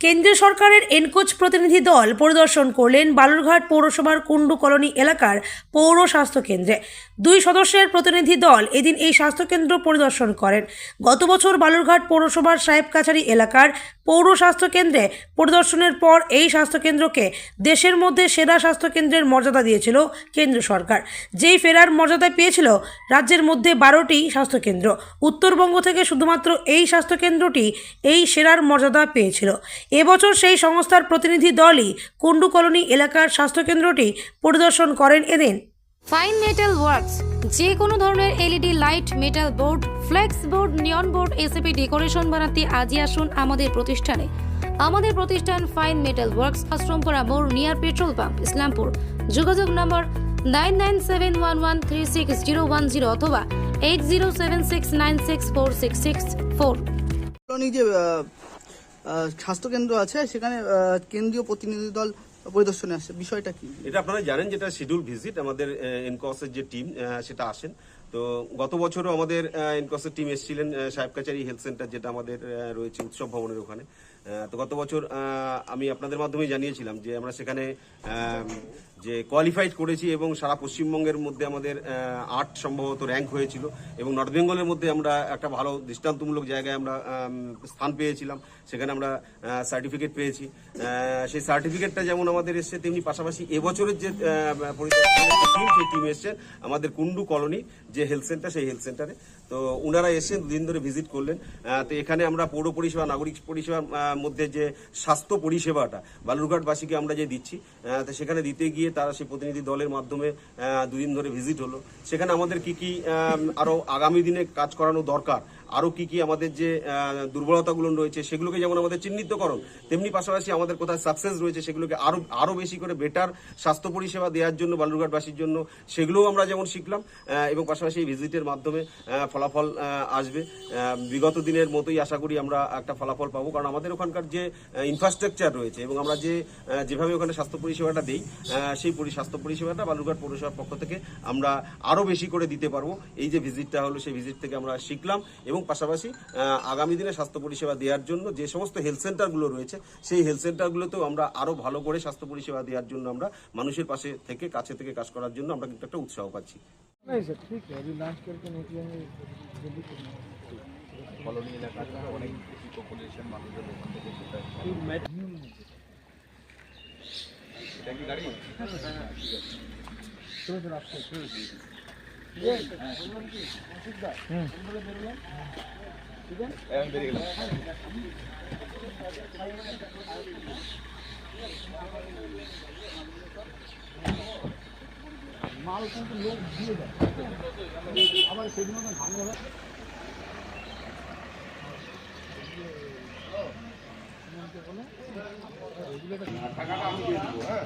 কেন্দ্রীয় সরকারের এনকোচ প্রতিনিধি দল পরিদর্শন করলেন বালুরঘাট পৌরসভার কুন্ডু কলোনি এলাকার পৌর স্বাস্থ্য কেন্দ্রে। দুই সদস্যের প্রতিনিধি দল এদিন এই স্বাস্থ্যকেন্দ্র পরিদর্শন করেন। গত বছর বালুরঘাট পৌরসভার সাহেব কাছারি এলাকার পৌর স্বাস্থ্যকেন্দ্রে পরিদর্শনের পর এই স্বাস্থ্যকেন্দ্রকে দেশের মধ্যে সেরা স্বাস্থ্যকেন্দ্রের মর্যাদা দিয়েছিল কেন্দ্র সরকার। যেই ফেরার মর্যাদা পেয়েছিল রাজ্যের মধ্যে বারোটি স্বাস্থ্যকেন্দ্র উত্তরবঙ্গ থেকে শুধুমাত্র এই স্বাস্থ্যকেন্দ্রটি এই সেরার মর্যাদা পেয়েছিল। এবছর সেই সংস্থার প্রতিনিধি দলই কুন্ডু কলোনি এলাকার স্বাস্থ্যকেন্দ্রটি পরিদর্শন করেন এদিন। ফাইন মেটাল ওয়ার্কস যে কোনো ধরনের LED light metal board flex board neon board ACP decoration বানাতে আজই আসুন আমাদের প্রতিষ্ঠানে। আমাদের প্রতিষ্ঠান ফাইন মেটাল ওয়ার্কস আশ্রমপুরা মোড় নিয়ার পেট্রোল পাম্প ইসলামপুর। যোগাযোগ number nine nine seven one one three six zero one zero অথবা eight zero seven six nine six four six six four যে স্বাস্থ্যকেন্দ্র আছে, সেখানে কেন্দ্রীয় প্রতিনিধি দল পরিদর্শনে আসে। বিষয়টা কি? এটা আপনারা জানেন যেটা শিডিউল ভিজিট আমাদের এনকসের যে টিম সেটা আসেন। তো গত বছরও আমাদের এনকসের টিম এসেছিলেন সাহেব কাচারি হেলথ সেন্টার, যেটা আমাদের রয়েছে উৎসব ভবনের ওখানে। তো গত বছর আমি আপনাদের মাধ্যমে জানিয়েছিলাম যে আমরা সেখানে যে কোয়ালিফাইড করেছি এবং সারা পশ্চিমবঙ্গের মধ্যে আমাদের আট সম্ভবত র্যাঙ্ক হয়েছিল এবং নর্থ বেঙ্গলের মধ্যে আমরা একটা ভালো দৃষ্টান্তমূলক জায়গায় আমরা স্থান পেয়েছিলাম। সেখানে আমরা সার্টিফিকেট পেয়েছি। সেই সার্টিফিকেটটা যেমন আমাদের এসছে তেমনি পাশাপাশি এবছরের যে টিম সেই টিম এসছে আমাদের কুন্ডু কলোনি যে হেলথ সেন্টার সেই হেলথ সেন্টারে তো ওনারা এসেছেন দুদিন ধরে ভিজিট করলেন। তো এখানে আমরা পৌর পরিষেবা নাগরিক পরিষেবার আহ, মধ্যে যে স্বাস্থ্য পরিষেবাটা, বালুরঘাটবাসীকে আমরা যে দিচ্ছি সেখানে দিতে গিয়ে তারা সেই প্রতিনিধি দলের মাধ্যমে দুদিন ধরে ভিজিট হলো। সেখানে আমাদের কি কি আরও আরও আগামী দিনে কাজ করানো দরকার আরও কি কি আমাদের যে দুর্বলতাগুলো রয়েছে, সেগুলোকে যেমন আমাদের চিহ্নিতকরণ, তেমনি পাশাপাশি আমাদের কোথায় সাকসেস রয়েছে, সেগুলোকে আরও আরও বেশি করে বেটার স্বাস্থ্য পরিষেবা দেওয়ার জন্য, বালুরঘাটবাসীর জন্য, সেগুলোও আমরা যেমন শিখলাম এবং পাশাপাশি এই ভিজিটের মাধ্যমে ফলাফল আসবে। বিগত দিনের মতোই আশা করি আমরা একটা ফলাফল পাবো, কারণ আমাদের ওখানকার যে ইনফ্রাস্ট্রাকচার রয়েছে, এবং আমরা যে যেভাবে ওখানে স্বাস্থ্য পরিষেবাটা দিই সেই স্বাস্থ্য পরিষেবাটা বালুরঘাট পৌরসভার পক্ষ থেকে আমরা আরও বেশি করে দিতে পারব। এই যে ভিজিটটা হলো, সেই ভিজিট থেকে আমরা শিখলাম, এবং পাশাপাশি আহ, আগামী দিনে স্বাস্থ্য পরিষেবা দেওয়ার জন্য যে সমস্ত হেলথ সেন্টারগুলো রয়েছে সেই হেলথ সেন্টারগুলোতেও আমরা আরো ভালো করে স্বাস্থ্য পরিষেবা দেওয়ার জন্য আমরা মানুষের পাশে থেকে কাছে থেকে কাজ করার জন্য আমরা কিন্তু একটা উৎসাহ পাচ্ছি नहीं सर ठीक है अभी लॉन्च करके निकलेंगे जल्दी करना কলোনি এলাকাটা অনেক বেশি পপুলেশন মানুষের ওখান থেকে সেটা এটা কি গাড়ি चलो सर মাল কিন্তু লোক দিয়ে দেয় আবার তো ভাঙে হয় টাকাটা আমি দিয়ে দেবো হ্যাঁ